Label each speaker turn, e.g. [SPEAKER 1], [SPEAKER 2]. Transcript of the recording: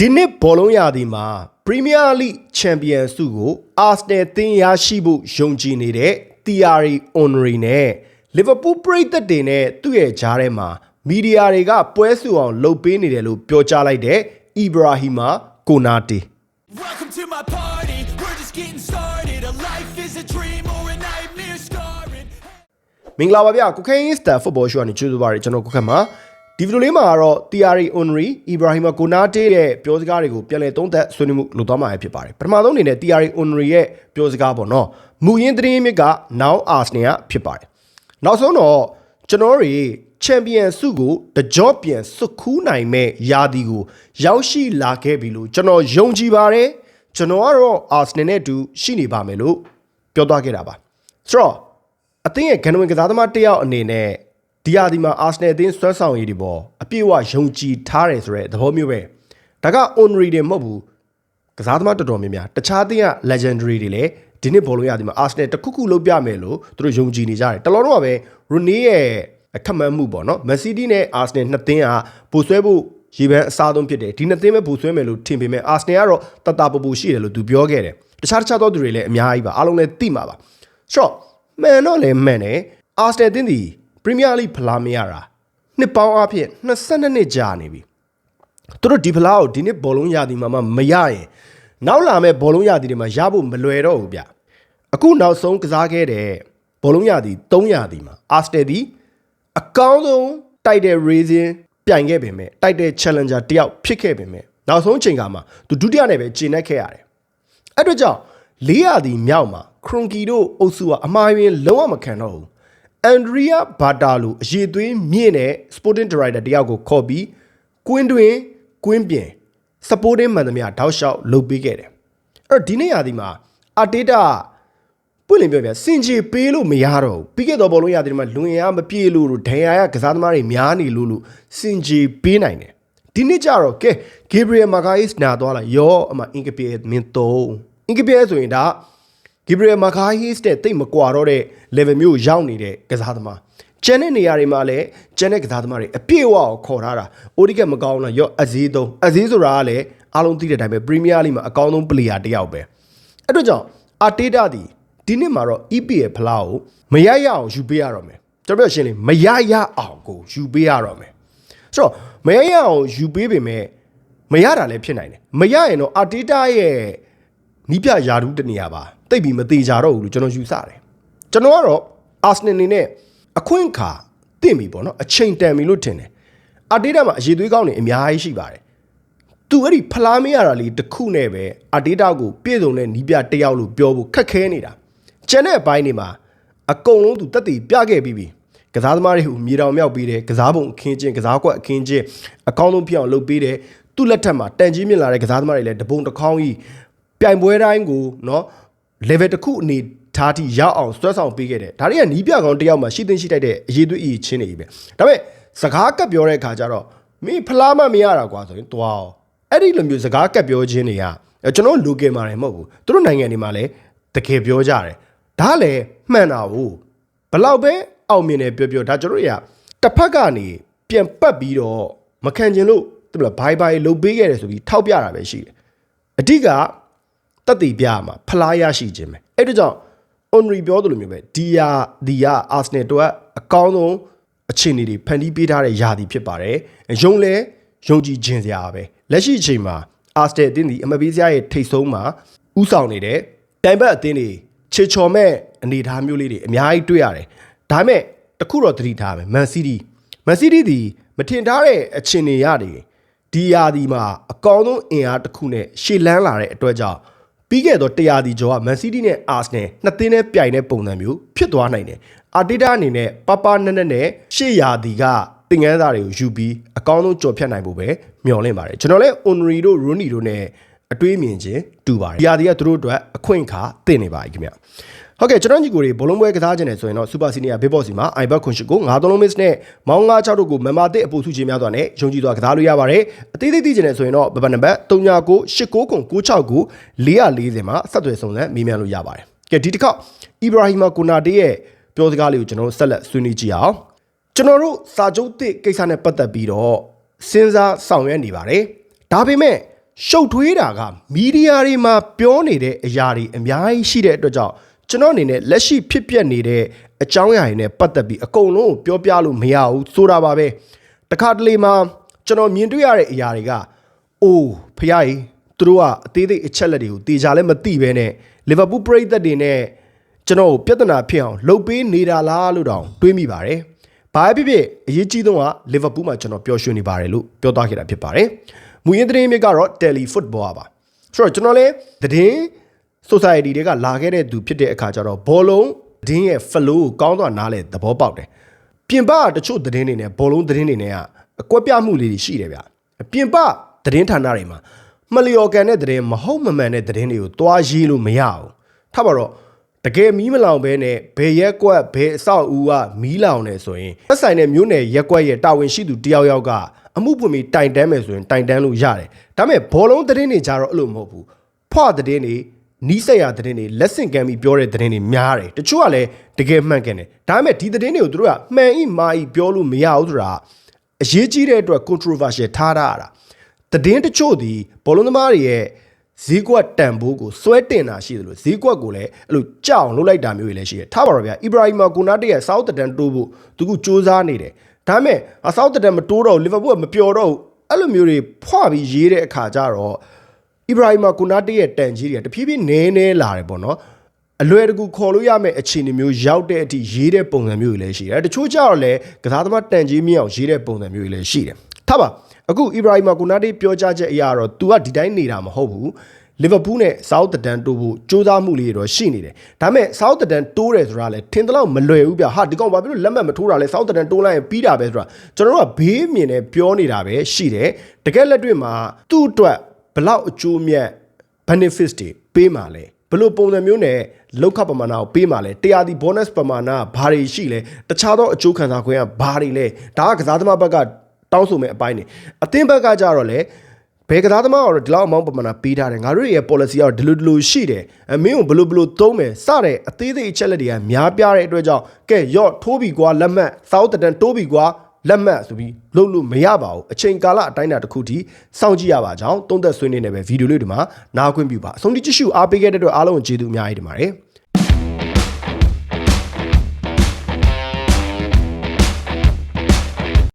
[SPEAKER 1] ဒီနှစ်ဘောလုံးရာသီမှာပရီးမီးယားလိချန်ပီယံဆုကိုအာဆနယ်သင်းရရှိဖို့ယုံကြည်နေတဲ့တီယာရီအွန်ရီနဲ့လီဗာပူးပရိသတ်တွေနဲ့သူ့ရဲ့ဂျားထဲမှာမီဒီယာတွေကပွဲစုအောင်လှုပ်ပေးနေတယ်လို့ပြောကြားလိုက်တဲ့အီဘရာဟီမာကိုနာတီ
[SPEAKER 2] Welcome to my party. We're just getting started. A life is a dream or a nightmare scarring.
[SPEAKER 1] မင်္ဂလာပါဗျာကိုခိုင်းစတာဖုတ်ဘောရှိုးကနေကြိုးစားပါရကျွန်တော်ကိုခက်မှာ ဒီဗီဒီယိုလေးမှာကတော့ Thierry Henry, Ibrahima Konate ရဲ့ပြောစကားတွေကိုပြန်လည်သုံးသပ်ဆွေးနွေးမှုလုပ်သွားမှာဖြစ်ပါတယ်ပထမဆုံးအနေနဲ့ Thierry Henry ရဲ့ပြောစကားပေါ့နော်မူရင်းသတင်းမြစ်က Now Arsenal ကဖြစ်ပါတယ်နောက်ဆုံးတော့ကျွန်တော်တွေချန်ပီယံဆုကိုတကြော့ပြန်စွတ်ခူးနိုင်မဲ့ယာဒီကို ရောက်ရှိလာခဲ့ပြီလို့ကျွန်တော်ယုံကြည်ပါတယ်ကျွန်တော်ကတော့ Arsenal နဲ့အတူရှိနေပါမယ်လို့ပြောသွားခဲ့တာပါဆိုတော့အသင်းရဲ့ဂန်ဝင်ကစားသမားတစ်ယောက်အနေနဲ့ ဒီယာဒီမှာအာဆနယ်အသင်းဆွဲဆောင်ရည်တွေပေါ်အပြည့်အဝယုံကြည်ထားတယ်ဆိုတဲ့သဘောမျိုးပဲဒါက honorary တွေမဟုတ်ဘူးကစားသမားတော်တော်များများတခြားအသင်းက legendary တွေလည်းဒီနှစ်ဘောလုံးရာဒီမှာအာဆနယ်တစ်ခုခုလုပ်ပြမယ်လို့သူတို့ယုံကြည်နေကြတယ်တလောတော့ပဲရိုနီရဲ့အခက်မှန်မှုပေါ့နော်မက်ဆီဒီနဲ့အာဆနယ်နှစ်သင်းကပိုဆွဲဖို့ရေပန်းအစားဆုံးဖြစ်တယ်ဒီနှစ်သင်းပဲပိုဆွဲမယ်လို့ထင်ပေမဲ့အာဆနယ်ကတော့တတပပူရှိတယ်လို့သူပြောခဲ့တယ်တခြားတခြားသောသူတွေလည်းအများကြီးပါအားလုံးလည်းသိမှာပါဆိုတော့မှန်တော့လည်းမှန်တယ်အာစနယ်တင်းဒီ ပရီးမီးယားလိဖလားမရတာနှစ်ပေါင်းအဖြစ်22နှစ်ကြာနေပြီသူတို့ဒီဖလားကိုဒီနှစ်ဘောလုံးရာသီမှာမှမရရင်နောက်လာမဲ့ဘောလုံးရာသီတွေမှာရဖို့မလွယ်တော့ဘူးဗျအခုနောက်ဆုံးကစားခဲ့တဲ့ဘောလုံးရာသီ3ရာသီမှာအာစနယ်ဒီအကောင်းဆုံးတိုက်တဲ့ raising ပြိုင်ခဲ့ပေမဲ့တိုက်တဲ့ challenger တယောက်ဖြစ်ခဲ့ပေမဲ့နောက်ဆုံးချိန်ကမှသူဒုတိယနဲ့ပဲကျင်နေခဲ့ရတယ်အဲ့တော့ကြောင့်လေးရသည်မြောက်မှာခရွန်ကီတို့အုပ်စုကအမှားယွင်းလုံးဝမခံတော့ဘူး အန်ဒရီယာဘာတာလိုအရေးသွေးမြင့်တဲ့ sporting director တယောက်ကိုခေါ်ပြီးကွင်းတွင်ကွင်းပြင် supporting မှန်သမျှတောက်လျှောက်လုပ်ပေးခဲ့တယ်အဲ့တော့ဒီနေ့ရာသီမှာအာတေတာပွင့်လင်းပြောပြစင်ချေပေးလို့မရတော့ဘူးပြီးခဲ့တော့ဘောလုံးရာသီမှာလွင်ရမပြေလို့လို့ဒဏ်ရာရကစားသမားတွေများနေလို့လို့စင်ချေပေးနိုင်တယ်ဒီနေ့ကျတော့ကဲဂေဘရီယယ်မာဂိုင်စ်နာသွားလာရောအမအင်ကပြေမင်းသုံးအင်ကပြေဆိုရင်ဒါ ဂေဘရီယယ်မာဂိုင်စ်တဲ့တိတ်မကွာတော့တဲ့ level မျိုးရောက်နေတဲ့ကစားသမားကျန်တဲ့နေရာတွေမှာလည်းကျန်တဲ့ကစားသမားတွေအပြည့်အဝကိုခေါ်ထားတာအိုဒီကက်မကောင်းလားရော့အဈေးသုံးအဈေးဆိုတာကလည်းအားလုံးသိတဲ့အတိုင်းပဲပရီးမီးယားလိမှာအကောင်းဆုံးပလေယာတယောက်ပဲအဲ့တော့ကြောင့်အာတေတာဒီဒီနှစ်မှာတော့ EPL ဖလားကိုမရရအောင်ယူပေးရတော့မယ်ကျွန်တော်ပြောရှင်းလေမရရအောင်ကိုယူပေးရတော့မယ်ဆိုတော့မရရအောင်ယူပေးပေမဲ့မရတာလည်းဖြစ်နိုင်တယ်မရရင်တော့အာတေတာရဲ့နီးပြယာဒူးတနေရာပါ တိတ်ပြီးမသေးကြတော့ဘူးလို့ကျွန်တော်ယူဆတယ်ကျွန်တော်ကတော့အာဆနယ်နေနဲ့အခွင့်အခါတင့်ပြီပေါ့နော်အချိန်တန်ပြီလို့ထင်တယ်အာတေတာမှာအရေးသွေးကောင်းနေအများကြီးရှိပါတယ်သူအဲ့ဒီဖလားမရတာလေးတစ်ခုနဲ့ပဲအာတေတာကိုပြည့်စုံတဲ့နီးပြတစ်ယောက်လို့ပြောဖို့ခက်ခဲနေတာကျန်တဲ့အပိုင်းတွေမှာအကုန်လုံးသူတက်တည်ပြခဲ့ပြီးပြီကစားသမားတွေကိုမြေတောင်မြောက်ပေးတယ်ကစားပုံအခင်းချင်းကစားကွက်အခင်းချင်းအကောင်းဆုံးဖြစ်အောင်လုပ်ပေးတယ်သူ့လက်ထက်မှာတန်ကြီးမြင့်လာတဲ့ကစားသမားတွေလည်းတပုံတစ်ခေါင်းကြီးပြိုင်ပွဲတိုင်းကိုเนาะ level တစ်ခုအနေထားထိရောက်အောင်ဆွဲဆောင်ပေးခဲ့တယ်ဒါတွေကနီးပြကောင်တစ်ယောက်မှရှိသိရှိတိုက်တဲ့အရေးသွေးအရေးချင်းနေပြီပဲဒါပေမဲ့စကားကပ်ပြောတဲ့အခါကျတော့မင်းဖလားမမရတာကွာဆိုရင်တွားအောင်အဲ့ဒီလိုမျိုးစကားကပ်ပြောခြင်းတွေကကျွန်တော် local မှာလည်းမဟုတ်ဘူးသူတို့နိုင်ငံတွေမှာလည်းတကယ်ပြောကြတယ်ဒါလည်းမှန်တာဘူးဘလောက်ပဲအောင်မြင်တယ်ပြောပြောဒါကျွန်တော်တွေကတစ်ဖက်ကနေပြန်ပတ်ပြီးတော့မခံကျင်လို့သူကဘိုင်ဘိုင်လုတ်ပေးခဲ့တယ်ဆိုပြီးထောက်ပြတာပဲရှိတယ်အဓိက တက်တည်ပြရမှာဖလားရရှိခြင်းပဲအဲ့ဒါကြောင့် Onry ပြောသလိုမျိုးပဲဒီယာဒီယာ Arsenal တို့ကအကောင်းဆုံးအခြေအနေတွေဖန်တီးပေးထားတဲ့ယာတီဖြစ်ပါတယ်ယုံလဲယုံကြည်ခြင်းစရာပဲလက်ရှိအချိန်မှာ Arsenal အသင်းဒီအမပေးစရာရဲ့ထိတ်ဆုံးမှာဥဆောင်နေတဲ့တိုင်ဘက်အသင်းတွေချေချော်မဲ့အနေအထားမျိုးလေးတွေအများကြီးတွေ့ရတယ်ဒါပေမဲ့တခုတော့သတိထားမယ် Man City Man City ဒီမထင်ထားတဲ့အခြေအနေရတယ်ဒီယာဒီမှာအကောင်းဆုံးအင်အားတစ်ခုနဲ့ရှေ့လန်းလာတဲ့အတွက်ကြောင့် ပြီးခဲ့တော့တရားဒီကျော်ကမန်စီးတီးနဲ့အာဆနယ်နှစ်သင်းနဲ့ပြိုင်တဲ့ပုံစံမျိုးဖြစ်သွားနိုင်တယ်။အာတေတာအနေနဲ့ပပနက်နက်နဲ့ရှေ့ရာဒီကတင်ငန်းသားတွေကိုယူပြီးအကောင်းဆုံးကြော်ဖြတ်နိုင်ဖို့ပဲမျှော်လင့်ပါတယ်။ကျွန်တော်လည်း Onri တို့ Rooney တို့နဲ့ အတွေးမြင်ခြင်းတူပါတယ်။ဒီရာဒီကသူတို့အတွက်အခွင့်အခါတင်နေပါပြီခင်ဗျ။ဟုတ်ကဲ့ကျွန်တော်ညီကိုတွေဘလုံးပွဲကစားခြင်းနဲ့ဆိုရင်တော့ Super Senior Big Boss စီမှာ iBet ခွန်ရှိကို9 3 miss နဲ့မောင်း9 6တို့ကိုမမာတစ်အပူစုခြင်းများစွာနဲ့ယုံကြည်စွာကစားလို့ရပါတယ်အသေးသေးသိခြင်းနဲ့ဆိုရင်တော့ဘဘနံပါတ်39 89ခွန်96 440မှာဆက်သွယ်ဆောင်စမ်းမေးမြန်းလို့ရပါတယ်ကဲဒီတစ်ခေါက် Ibrahima Konate ရဲ့ပြောစကားလေးကိုကျွန်တော်တို့ဆက်လက်ဆွေးနွေးကြည့်အောင်ကျွန်တော်တို့စာချုပ်တစ်ကိစ္စနဲ့ပတ်သက်ပြီးတော့စဉ်းစားဆောင်ရွက်နေပါတယ်ဒါပေမဲ့ ရှုပ်ထွေးတာကမီဒီယာတွေမှာပြောနေတဲ့အရာတွေအများကြီးရှိတဲ့အတွက်ကြောင့်ကျွန်တော်အနေနဲ့လက်ရှိဖြစ်ပျက်နေတဲ့အကြောင်းအရာတွေနဲ့ပတ်သက်ပြီးအကုန်လုံးကိုပြောပြလို့မရဘူးဆိုတာပါပဲတခါတလေမှာကျွန်တော်မြင်တွေ့ရတဲ့အရာတွေကအိုးဖခင်ကြီးသူတို့ကအသေးသေးအချက်လက်တွေကိုတေချာလည်းမသိဘဲနဲ့လီဗာပူးပရိသတ်တွေနဲ့ကျွန်တော်ကိုပြဿနာဖြစ်အောင်လှုပ်ပေးနေတာလားလို့တောင်တွေးမိပါတယ်။ဘာဖြစ်ဖြစ်အရေးကြီးဆုံးကလီဗာပူးမှာကျွန်တော်ပျော်ရွှင်နေပါတယ်လို့ပြောသွားခဲ့တာဖြစ်ပါတယ်။ မူရင်းသတင်းမြစ်ကတော့ Tele Football ပါ။ဆိုတော့ကျွန်တော်လည်းသတင်း society တွေကလာခဲ့တဲ့သူဖြစ်တဲ့အခါကျတော့ဘောလုံးသတင်းရဲ့ flow ကိုကောင်းစွာနားလဲသဘောပေါက်တယ်။ပြင်ပကတချို့သတင်းတွေနဲ့ဘောလုံးသတင်းတွေနဲ့ကအကွက်ပြမှုလေးတွေရှိတယ်ဗျ။ပြင်ပသတင်းဌာနတွေမှာမလျော်ကန်တဲ့သတင်းမဟုတ်မမှန်တဲ့သတင်းတွေကိုတွားရေးလို့မရဘူး။ထားပါတော့ တကယ်မီးမလောင်ဘဲနဲ့ဘယ်ရက်ကွက်ဘယ်အဆောက်အဦကမီးလောင်နေဆိုရင်သက်ဆိုင်တဲ့မြို့နယ်ရက်ကွက်ရဲ့တာဝန်ရှိသူတယောက်ယောက်ကအမှုပွင့်ပြီးတိုင်တန်းမယ်ဆိုရင်တိုင်တန်းလို့ရတယ်။ဒါပေမဲ့ဘောလုံးသတင်းတွေကြတော့အဲ့လိုမဟုတ်ဘူး။ဖွသတင်းတွေနီးစက်ရသတင်းတွေလက်ဆင့်ကမ်းပြီးပြောတဲ့သတင်းတွေများတယ်တချို့ကလည်းတကယ်မှန်ကန်တယ်ဒါပေမဲ့ဒီသတင်းတွေကိုသူတို့ကမှန်ဤမာဤပြောလို့မရဘူးဆိုတာအရေးကြီးတဲ့အတွက် controversial ထားတာတာသတင်းတချို့ဒီဘောလုံးသမားတွေရဲ့ ဈေးကွက်တန်ဖိုးကိုစွဲတင်တာရှိတယ်လို့ဈေးကွက်ကိုလည်းအဲ့လိုကြောက်လုပ်လိုက်တာမျိုးတွေလည်းရှိတယ်ထားပါတော့ဗျာအီဘရာဟီမာကိုနာတေရဲ့ South တန်တိုးဖို့သူကစူးစမ်းနေတယ်ဒါပေမဲ့ South တန်မတိုးတော့လီဗာပူးကမပျော်တော့ဘူးအဲ့လိုမျိုးတွေဖွာပြီးရေးတဲ့အခါကျတော့အီဘရာဟီမာကူနာတေရဲ့တန်ကြီးတွေကတဖြည်းဖြည်းနည်းနည်းလာတယ်ပေါ့နော်အလွယ်တကူခေါ်လို့ရမယ့်အခြေအနေမျိုးရောက်တဲ့အထိရေးတဲ့ပုံစံမျိုးတွေလည်းရှိတယ်တချို့ကြတော့လည်းကစားသမားတန်ကြီးမြင့်အောင်ရေးတဲ့ပုံစံမျိုးတွေလည်းရှိတယ်ထားပါ အခုအီဘရာဟီမာကိုနာတေးပြောကြားချက်အရတော့ तू ကဒီတိုင်းနေတာမဟုတ်ဘူးလီဗာပူးနဲ့ဆောက်တဒန်တိုးဖို့ကြိုးစားမှုလေးတော့ရှိနေတယ်။ဒါပေမဲ့ဆောက်တဒန်တိုးတယ်ဆိုတာလည်းထင်သလောက်မလွယ်ဘူးဗျ။ဟာဒီကောင်ဘာဖြစ်လို့လက်မှတ်မထိုးတာလဲဆောက်တဒန်တိုးလိုက်ရင်ပြီးတာပဲဆိုတာကျွန်တော်တို့ကဘေးမြင်နဲ့ပြောနေတာပဲရှိတယ်။တကယ်လက်တွေ့မှာသူ့အတွက်ဘလောက်အကျိုးမြတ် benefits တွေပေးမှာလဲဘလို့ပုံစံမျိုးနဲ့လောက်ခပမာဏကိုပေးမှာလဲတရားဒီ bonus ပမာဏဘာတွေရှိလဲတခြားသောအကျိုးခံစားခွင့်ကဘာတွေလဲဒါကကစားသမားဘက်က တောင်းဆိုမဲ့အပိုင်းနေအသင်းဘက်ကကြတော့လေဘယ်ကစားသမားကတော့ဒီလောက်အမောင်းပမာဏပေးထားတယ်ငါတို့ရဲ့ policy ကတော့ဒီလိုဒီလိုရှိတယ်အမင်းကိုဘယ်လိုဘယ်လိုသုံးမယ်စတဲ့အသေးသေးအချက်လက်တွေကများပြားတဲ့အတွက်ကြောင့်ကဲရော့ထိုးပြီကွာလက်မှတ်စောက်တန်တိုးပြီကွာလက်မှတ်ဆိုပြီးလုပ်လို့မရပါဘူးအချိန်ကာလအတိုင်းအတာတစ်ခုထိစောင့်ကြည့်ရပါကြောင်းသုံးသက်ဆွေးနွေးနေပဲဗီဒီယိုလေးဒီမှာနားခွင့်ပြုပါအဆုံးထိကြည့်ရှုအားပေးခဲ့တဲ့အတွက်အားလုံးကိုကျေးဇူးအများကြီးတင်ပါတယ်